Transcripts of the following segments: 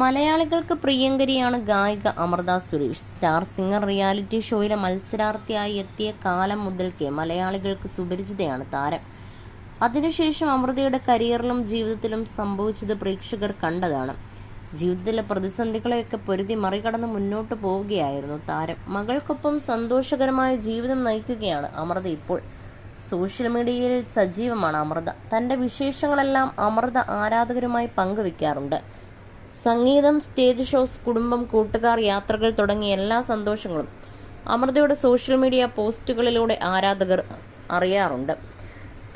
മലയാളികൾക്ക് പ്രിയങ്കരിയാണ് ഗായിക Amrutha Suresh. Star singer reality ഷോയിലെ മത്സരാർത്ഥിയായി എത്തിയ കാലം മുതൽക്കേ മലയാളികൾക്ക് സുപരിചിതയാണ് താരം. അതിനുശേഷം അമൃതയുടെ കരിയറിലും ജീവിതത്തിലും സംഭവിച്ചത് പ്രേക്ഷകർ കണ്ടതാണ്. ജീവിതത്തിലെ പ്രതിസന്ധികളെയൊക്കെ പൊരുതി മറികടന്ന് മുന്നോട്ട് പോവുകയായിരുന്നു താരം. മകൾക്കൊപ്പം സന്തോഷകരമായ ജീവിതം നയിക്കുകയാണ് അമൃത ഇപ്പോൾ. സോഷ്യൽ മീഡിയയിൽ സജീവമാണ് അമൃത. തന്റെ വിശേഷങ്ങളെല്ലാം അമൃത ആരാധകരുമായി പങ്കുവെക്കാറുണ്ട്. സംഗീതം സ്റ്റേജ് ഷോസ് കുടുംബം കൂട്ടുകാർ യാത്രകൾ തുടങ്ങിയ എല്ലാ സന്തോഷങ്ങളും അമൃതയുടെ സോഷ്യൽ മീഡിയ പോസ്റ്റുകളിലൂടെ ആരാധകർ അറിയാറുണ്ട്.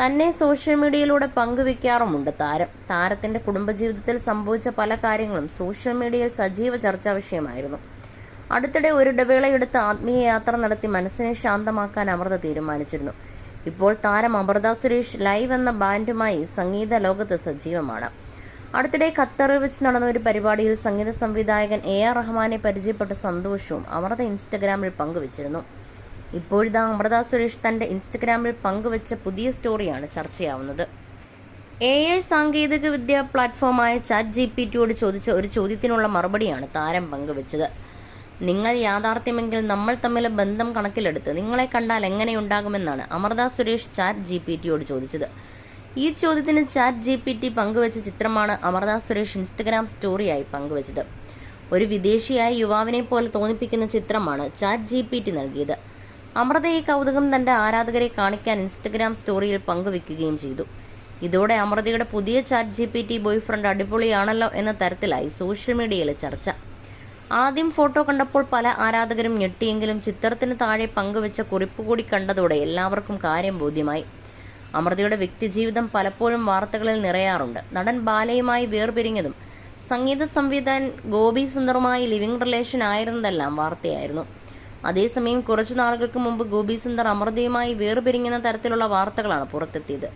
തന്നെ സോഷ്യൽ മീഡിയയിലൂടെ പങ്കുവെക്കാറുമുണ്ട് താരം. താരത്തിന്റെ കുടുംബജീവിതത്തിൽ സംഭവിച്ച പല കാര്യങ്ങളും സോഷ്യൽ മീഡിയയിൽ സജീവ ചർച്ചാ വിഷയമായിരുന്നു. അടുത്തിടെ ഒരു ഇടവേളയെടുത്ത് ആത്മീയ യാത്ര നടത്തി മനസ്സിനെ ശാന്തമാക്കാൻ അമൃത തീരുമാനിച്ചിരുന്നു. ഇപ്പോൾ താരം അമൃത സുരേഷ് ലൈവ് എന്ന ബാൻഡുമായി സംഗീത ലോകത്ത് സജീവമാണ്. അടുത്തിടെ ഖത്തറിൽ വെച്ച് നടന്ന ഒരു പരിപാടിയിൽ സംഗീത സംവിധായകൻ എ ആർ റഹ്മാനെ പരിചയപ്പെട്ട സന്തോഷവും അമൃത ഇൻസ്റ്റഗ്രാമിൽ പങ്കുവച്ചിരുന്നു. ഇപ്പോഴിതാ അമൃത സുരേഷ് തന്റെ ഇൻസ്റ്റഗ്രാമിൽ പങ്കുവച്ച പുതിയ സ്റ്റോറിയാണ് ചർച്ചയാവുന്നത്. എ ഐ സാങ്കേതിക വിദ്യ പ്ലാറ്റ്ഫോമായ ചാറ്റ് ജി പി ടിയോട് ചോദിച്ച ഒരു ചോദ്യത്തിനുള്ള മറുപടിയാണ് താരം പങ്കുവച്ചത്. നിങ്ങൾ യാഥാർത്ഥ്യമെങ്കിൽ നമ്മൾ തമ്മിൽ ബന്ധം കണക്കിലെടുത്ത് നിങ്ങളെ കണ്ടാൽ എങ്ങനെയുണ്ടാകുമെന്നാണ് Amrutha Suresh chat G P ടിയോട് ചോദിച്ചത്. ഈ ചോദ്യത്തിന് ചാറ്റ് ജി പി ടി പങ്കുവച്ച ചിത്രമാണ് അമർദാസ് സുരേഷ് ഇൻസ്റ്റഗ്രാം സ്റ്റോറിയായി പങ്കുവച്ചത്. ഒരു വിദേശിയായ യുവാവിനെ പോലെ തോന്നിപ്പിക്കുന്ന ചിത്രമാണ് ചാറ്റ് ജി പി ടി നൽകിയത്. അമൃത ഈ കൗതുകം തന്റെ ആരാധകരെ കാണിക്കാൻ ഇൻസ്റ്റഗ്രാം സ്റ്റോറിയിൽ പങ്കുവെക്കുകയും ചെയ്തു. ഇതോടെ അമൃതയുടെ പുതിയ chat G P T boyfriend അടിപൊളിയാണല്ലോ എന്ന തരത്തിലായി സോഷ്യൽ മീഡിയയിലെ ചർച്ച. ആദ്യം ഫോട്ടോ കണ്ടപ്പോൾ പല ആരാധകരും ഞെട്ടിയെങ്കിലും ചിത്രത്തിന് താഴെ പങ്കുവെച്ച കുറിപ്പ് കൂടി കണ്ടതോടെ എല്ലാവർക്കും കാര്യം ബോധ്യമായി. അമൃതയുടെ വ്യക്തിജീവിതം പലപ്പോഴും വാർത്തകളിൽ നിറയാറുണ്ട്. നടൻ ബാലയുമായി വേർപിരിഞ്ഞതും സംഗീത സംവിധാൻ ഗോപി സുന്ദറുമായി ലിവിംഗ് റിലേഷൻ ആയിരുന്നതെല്ലാം വാർത്തയായിരുന്നു. അതേസമയം കുറച്ചു നാളുകൾക്ക് മുമ്പ് ഗോപി സുന്ദർ അമൃതയുമായി വേർപിരിഞ്ഞെന്ന തരത്തിലുള്ള വാർത്തകളാണ് പുറത്തെത്തിയത്.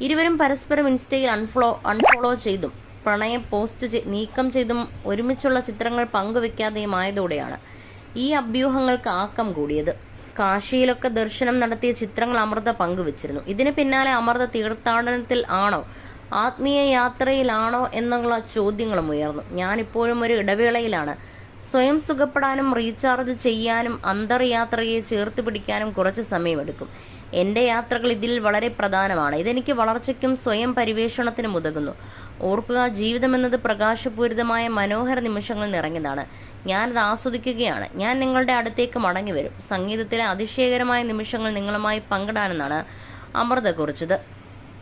ഇരുവരും പരസ്പരം ഇൻസ്റ്റയിൽ അൺഫോളോ അൺഫോളോ ചെയ്തും പ്രണയം പോസ്റ്റ് നീക്കം ചെയ്തും ഒരുമിച്ചുള്ള ചിത്രങ്ങൾ പങ്കുവെക്കാതെയുമായതോടെയാണ് ഈ അഭ്യൂഹങ്ങൾക്ക് ആക്കം കൂടിയത്. കാശിയിലൊക്കെ ദർശനം നടത്തിയ ചിത്രങ്ങൾ അമൃത പങ്കുവച്ചിരുന്നു. ഇതിന് പിന്നാലെ അമൃത തീർത്ഥാടനത്തിൽ ആണോ? ആത്മീയ യാത്രയിലാണോ എന്നുള്ള ചോദ്യങ്ങളും ഉയർന്നു. ഞാനിപ്പോഴും ഒരു ഇടവേളയിലാണ്. സ്വയം സുഖപ്പെടാനും റീചാർജ് ചെയ്യാനും അന്തർയാത്രയെ ചേർത്ത് പിടിക്കാനും കുറച്ച് സമയമെടുക്കും. എന്റെ യാത്രകൾ ഇതിൽ വളരെ പ്രധാനമാണ്. ഇതെനിക്ക് വളർച്ചയ്ക്കും സ്വയം പരിവേഷണത്തിനും ഉതകുന്നു. ഓർക്കുക ജീവിതമെന്നത് പ്രകാശപൂരിതമായ മനോഹര നിമിഷങ്ങൾ നിറഞ്ഞതാണ്. ഞാനത് ആസ്വദിക്കുകയാണ്. ഞാൻ നിങ്ങളുടെ അടുത്തേക്ക് മടങ്ങി വരും സംഗീതത്തിലെ അതിശയകരമായ നിമിഷങ്ങൾ നിങ്ങളുമായി പങ്കിടാനെന്നാണ് അമൃത കുറിച്ചത്.